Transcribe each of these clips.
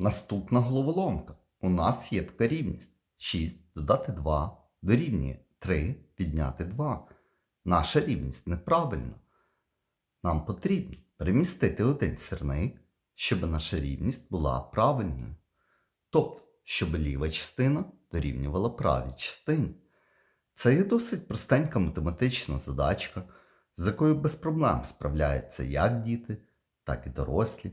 Наступна головоломка. У нас є така рівність. 6 додати 2 дорівнює 3 відняти 2. Наша рівність неправильна. Нам потрібно перемістити один сірник, щоб наша рівність була правильною. Тобто, щоб ліва частина дорівнювала правій частині. Це є досить простенька математична задачка, з якою без проблем справляються як діти, так і дорослі.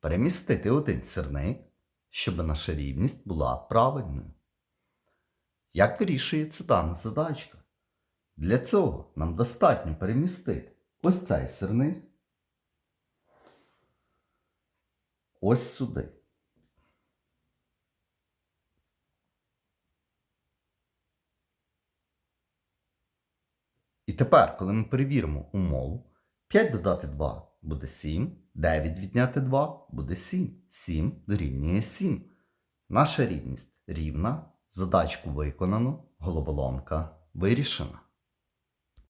перемістити один сірник, щоб наша рівність була правильною. Як вирішується дана задачка? Для цього нам достатньо перемістити ось цей сирник ось сюди. І тепер, коли ми перевіримо умову, 5 додати 2 буде 7, 9 відняти 2 буде 7. 7 дорівнює 7. Наша рівність рівна, задачку виконано, головоломка вирішена.